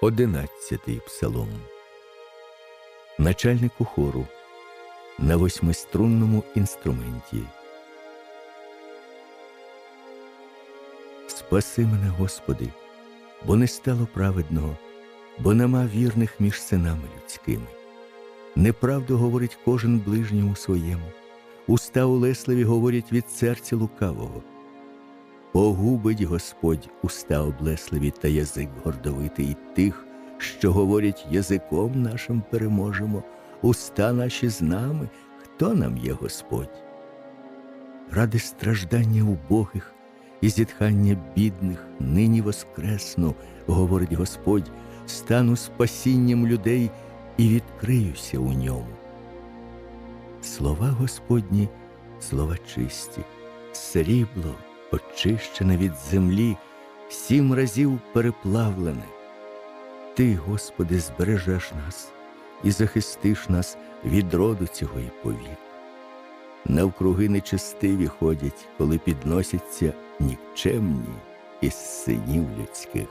Одинадцятий псалом. Начальнику хору на восьмиструнному інструменті. Спаси мене, Господи, бо не стало праведного, бо нема вірних між синами людськими. Неправду говорить кожен ближньому своєму, уста улесливі говорять від серця лукавого. Погубить Господь уста облесливі та язик гордовитий тих, що говорять язиком нашим переможемо, уста наші з нами, хто нам є Господь? Ради страждання убогих і зітхання бідних нині воскресну, говорить Господь, стану спасінням людей і відкриюся у ньому. Слова Господні, слова чисті, срібло, очищене від землі, сім разів переплавлене. Ти, Господи, збережеш нас і захистиш нас від роду цього і повік. Навкруги нечестиві ходять, коли підносяться нікчемні із синів людських.